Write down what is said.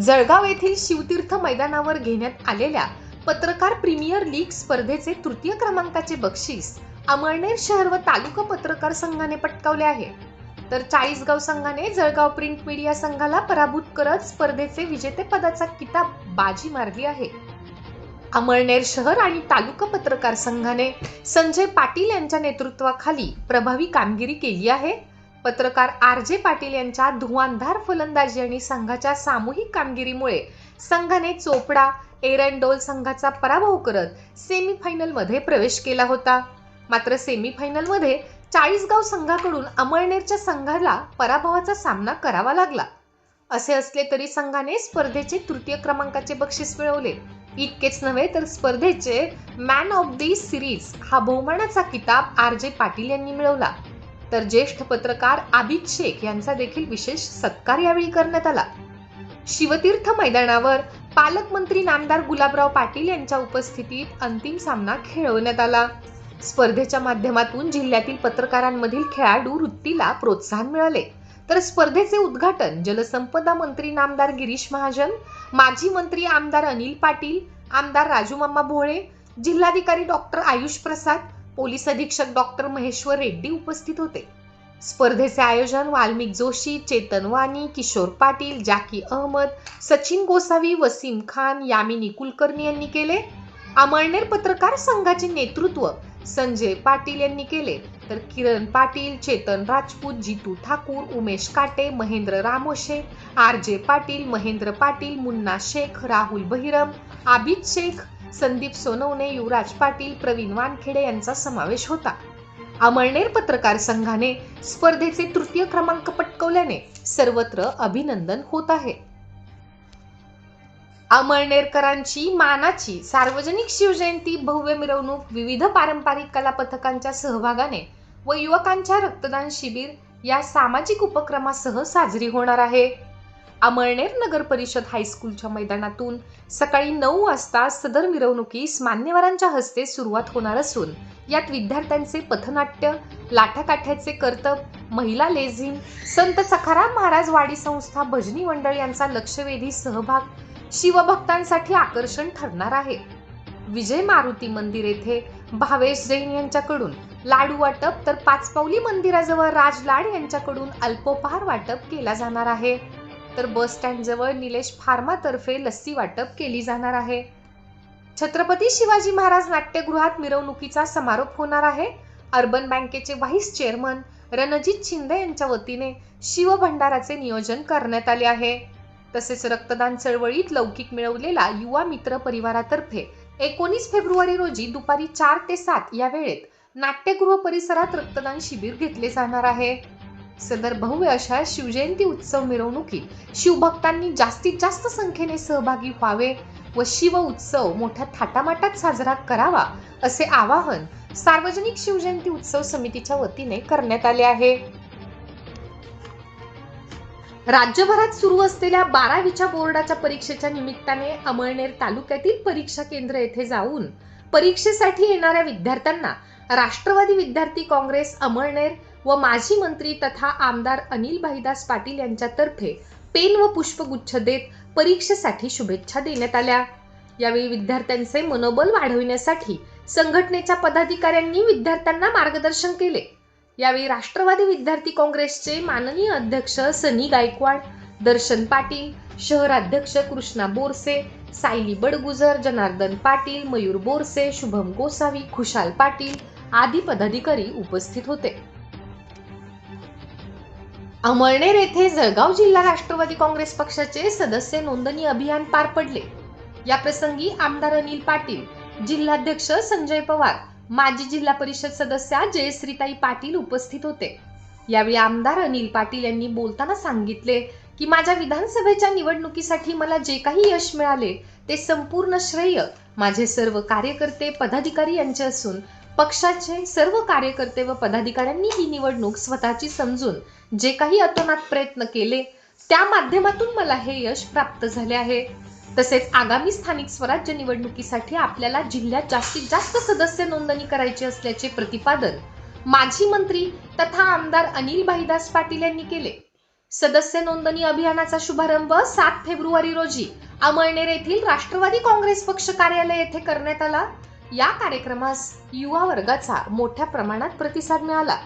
जळगाव येथील शिवतीर्थ मैदानावर घेण्यात आलेल्या पत्रकार प्रीमियर लीग स्पर्धेचे तृतीय क्रमांकाचे बक्षीस अमळनेर शहर व तालुका पत्रकार संघाने पटकावले आहे. तर चाळीसगाव संघाने जळगाव प्रिंट मीडिया संघाला पराभूत करत स्पर्धेचे विजेतेपदाचा किताब बाजी मारली आहे. अमळनेर शहर आणि तालुका पत्रकार संघाने संजय पाटील यांच्या नेतृत्वाखाली प्रभावी कामगिरी केली आहे. पत्रकार आर जे पाटील यांच्या धुवांधार फलंदाजी आणि संघाच्या सामूहिक कामगिरीमुळे संघाने चोपडा एरंडोल संघाचा पराभव करत सेमीफायनलमध्ये प्रवेश केला होता. मात्र सेमीफायनलमध्ये चाळीसगाव संघाकडून अमळनेरच्या संघाला पराभवाचा सामना करावा लागला. असे असले तरी संघाने स्पर्धेचे तृतीय क्रमांकाचे बक्षीस मिळवले. इतकेच नव्हे तर स्पर्धेचे मॅन ऑफ दी सिरीज हा बहुमानाचा किताब आर जे पाटील यांनी मिळवला. तर ज्येष्ठ पत्रकार आबिद शेख यांचा देखील विशेष सत्कार यावेळी करण्यात आला. शिवतीर्थ मैदानावर पालकमंत्री नामदार गुलाबराव पाटील यांच्या उपस्थितीत अंतिम सामना खेळवण्यात आला. स्पर्धेच्या माध्यमातून जिल्ह्यातील पत्रकारांमधील खेळाडू वृत्तीला प्रोत्साहन मिळाले. तर स्पर्धेचे उद्घाटन जलसंपदा मंत्री नामदार गिरीश महाजन माजी मंत्री आमदार अनिल पाटील आमदार राजूमामा भोळे जिल्हाधिकारी डॉक्टर आयुष प्रसाद पोलीस अधीक्षक डॉक्टर महेश्वर रेड्डी उपस्थित होते. स्पर्धेचे आयोजन वाल्मिक जोशी चेतन वाणी किशोर पाटील जाकी अहमद सचिन गोसावी वसीम खान यामिनी कुलकर्णी यांनी केले. अमळनेर पत्रकार संघाचे नेतृत्व संजय पाटील यांनी केले. तर किरण पाटील चेतन राजपूत जितू ठाकूर उमेश काटे महेंद्र रामोशे आर जे पाटील महेंद्र पाटील मुन्ना शेख राहुल बहिरम आबिद शेख संदीप सोनवणे युवराज पाटील प्रवीण वानखेडे यांचा समावेश होता. अमळनेर पत्रकार संघाने स्पर्धेचे तृतीय क्रमांक पटकवल्याने सर्वत्र अभिनंदन होत आहे. अमळनेरकरांची मानाची सार्वजनिक शिवजयंती भव्य मिरवणूक विविध पारंपरिक कला पथकांच्या सहभागाने व युवकांच्या रक्तदान शिबिर या सामाजिक उपक्रमासह साजरी होणार आहे. अमळनेर नगर परिषद हायस्कूलच्या मैदानातून सकाळी नऊ वाजता सदर मिरवणुकीस मान्यवरांच्या हस्ते सुरुवात होणार असून यात विद्यार्थ्यांचे पथनाट्य लाठाकाठ्याचे कर्तब महिला लेझिम संत सखाराम महाराज वाडी संस्था भजनी मंडळ यांचा लक्षवेधी सहभाग शिवभक्तांसाठी आकर्षण ठरणार आहे. विजय मारुती मंदिर येथे भावेश जैन यांच्याकडून लाडू वाटप तर पाचपावली मंदिराजवळ राज लाड यांच्याकडून अल्पोपहार वाटप केला जाणार आहे. तर बस स्टँडजवळ निलेश फार्मातर्फे लस्सी वाटप केली जाणार आहे. छत्रपती शिवाजी महाराज नाट्यगृहात मिरवणुकीचा समारोप होणार आहे. अर्बन बँकेचे व्हाईस चेअरमन रणजित शिंदे यांच्या वतीने शिवभंडाराचे नियोजन करण्यात आले आहे. तसेच रक्तदान चळवळीत लौकिक मिळवलेला युवा मित्र परिवारातर्फे एकोणीस फेब्रुवारी रोजी दुपारी चार ते सात या वेळेत नाट्यगृह परिसरात रक्तदान शिबिर घेतले जाणार आहे. सदर भव्य अशा शिवजयंती उत्सव मिरवणुकीत शिवभक्तांनी जास्तीत जास्त संख्येने सहभागी व्हावे व शिव उत्सव मोठ्या थाटामाटात साजरा करावा असे आवाहन सार्वजनिक शिवजयंती उत्सव समितीच्या वतीने करण्यात आले आहे. राज्यभरात सुरू असलेल्या बारावीच्या बोर्डाच्या परीक्षेच्या निमित्ताने अमळनेर तालुक्यातील परीक्षा केंद्र येथे जाऊन परीक्षेसाठी येणाऱ्या विद्यार्थ्यांना राष्ट्रवादी विद्यार्थी काँग्रेस अमळनेर व माजी मंत्री तथा आमदार अनिल भाईदास पाटील यांच्यातर्फे पेन व पुष्पगुच्छ देत परीक्षेसाठी शुभेच्छा देण्यात आल्या. यावेळी विद्यार्थ्यांचे मनोबल वाढविण्यासाठी संघटनेच्या पदाधिकाऱ्यांनी विद्यार्थ्यांना मार्गदर्शन केले. यावेळी राष्ट्रवादी विद्यार्थी काँग्रेसचे माननीय अध्यक्ष सनी गायकवाड दर्शन पाटील शहराध्यक्ष कृष्णा बोरसे सायली बडगुजर जनार्दन पाटील मयूर बोरसे शुभम गोसावी खुशाल पाटील आदी पदाधिकारी उपस्थित होते. अमळनेर येथे जळगाव जिल्हा राष्ट्रवादी काँग्रेस पक्षाचे सदस्य नोंदणी अभियान पार पडले. या प्रसंगी आमदार अनिल पाटील जिल्हाध्यक्ष संजय पवार माजी जिल्हा परिषद सदस्या जयश्रीताई पाटील उपस्थित होते. यावेळी आमदार अनिल पाटील यांनी बोलताना सांगितले की माझ्या विधानसभेच्या निवडणुकीसाठी मला जे काही यश मिळाले ते संपूर्ण श्रेय माझे सर्व कार्यकर्ते पदाधिकारी यांचे असून पक्षाचे सर्व कार्यकर्ते व पदाधिकाऱ्यांनी ही निवडणूक स्वतःची समजून जे काही अतोनात प्रयत्न केले त्या माध्यमातून मला हे यश प्राप्त झाले आहे. तसेच आगामी स्थानिक स्वराज्य निवडणुकीसाठी आपल्याला जिल्ह्यात जास्तीत जास्त सदस्य नोंदणी करायची असल्याचे प्रतिपादन माजी मंत्री तथा आमदार अनिल भाईदास पाटील यांनी केले. सदस्य नोंदणी अभियानाचा शुभारंभ सात फेब्रुवारी रोजी अमळनेर येथील राष्ट्रवादी काँग्रेस पक्ष कार्यालय येथे करण्यात आला. या कार्यक्रमास युवा वर्गाचा मोठ्या प्रमाणात प्रतिसाद मिळाला.